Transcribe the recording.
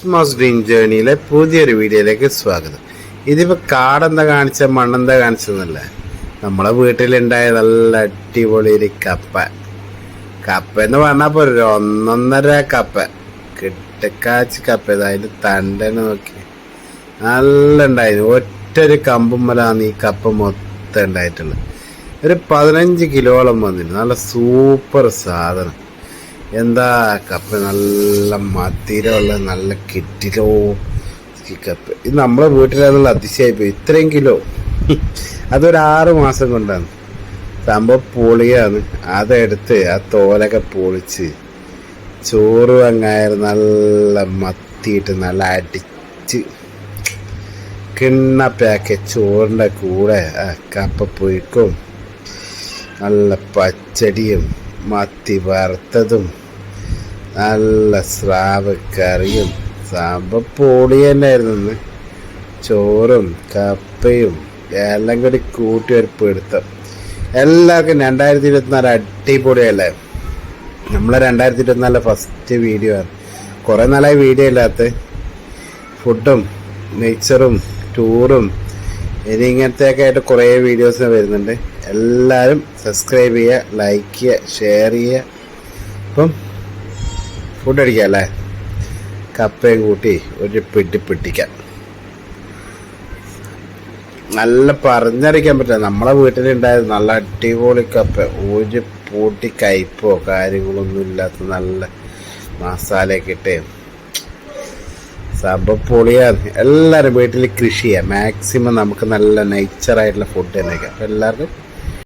Cosmos dream ജേണിയിലെ പുതിയൊരു വീഡിയോയിലേക്ക് സ്വാഗതം. ഇതിപ്പോൾ കാടെന്താ കാണിച്ച മണ്ണെന്താ കാണിച്ചതെന്നല്ല നമ്മളെ വീട്ടിലുണ്ടായ നല്ല അടിപൊളി ഒരു കപ്പ. കപ്പ എന്ന് പറഞ്ഞാൽ പോരെ ഒന്നൊന്നര കപ്പ. കിട്ടക്കാച്ച് കപ്പ. അതിന്റെ തണ്ടനെ നോക്കി. നല്ല ഉണ്ടായിരുന്നു ഒറ്റൊരു കമ്പുമ്മലാണ് ഈ കപ്പ മൊത്തം ഉണ്ടായിട്ടുള്ളത്. ഒരു പതിനഞ്ച് കിലോളം വന്നിരുന്നു. നല്ല സൂപ്പർ സാധനം. എന്താ കപ്പ? നല്ല മധുരമുള്ള നല്ല ഈ കപ്പ. ഇത് നമ്മളെ വീട്ടിലാണെന്നുള്ള പോയി ഇത്രയും കിലോ. അതൊരു ആറ് മാസം കൊണ്ടാണ്. സംഭവം പൊളിയാണ്. അതെടുത്ത് ആ തോലൊക്കെ പൊളിച്ച് ചോറ് അങ്ങായ നല്ല മത്തിയിട്ട് നല്ല അടിച്ച് കിണ്ണ കിണ്ണപ്പൊക്കെ ചോറിന്റെ കൂടെ കപ്പ പൊയ്ക്കും നല്ല പച്ചടിയും മത്തി വറുത്തതും നല്ല സ്രാവ് കറിയും സാമ്പ പൊളി തന്നെയായിരുന്നു ഇന്ന്. ചോറും കപ്പയും എല്ലാം കൂടി കൂട്ടി ഒരു പിടുത്തം. എല്ലാവർക്കും രണ്ടായിരത്തി ഇരുപത്തിനാല് അടിപൊളിയല്ലേ? നമ്മളെ രണ്ടായിരത്തി ഇരുപത്തിനാലിലെ ഫസ്റ്റ് വീഡിയോ ആണ്. കുറേ നാളായി വീഡിയോ ഇല്ലാത്ത ഫുഡും നേച്ചറും ടൂറും ഇനി ഇങ്ങനത്തെയൊക്കെ ആയിട്ട് കുറേ വീഡിയോസ് വരുന്നുണ്ട്. എല്ലാവരും സബ്സ്ക്രൈബ് ചെയ്യുക ലൈക്ക് ചെയ്യുക ഷെയർ ചെയ്യുക. അപ്പം ഫുഡ് അടിക്കുക അല്ലേ? കപ്പയും കൂട്ടി ഒരു പിടി പിടിക്കാം. നല്ല പറഞ്ഞറിയിക്കാൻ പറ്റില്ല. നമ്മളെ വീട്ടിലുണ്ടായത് നല്ല അടിപൊളി കപ്പ. ഒരു പൂട്ടി കയ്പോ കാര്യങ്ങളൊന്നും ഇല്ലാത്ത നല്ല മസാലയൊക്കെ ഇട്ട് സംഭവം പൊളിയാണ്. എല്ലാവരും വീട്ടിൽ കൃഷിയാണ് മാക്സിമം നമുക്ക് നല്ല നേച്ചറായിട്ടുള്ള ഫുഡ് തന്നെ കഴിക്കാം അപ്പം എല്ലാവർക്കും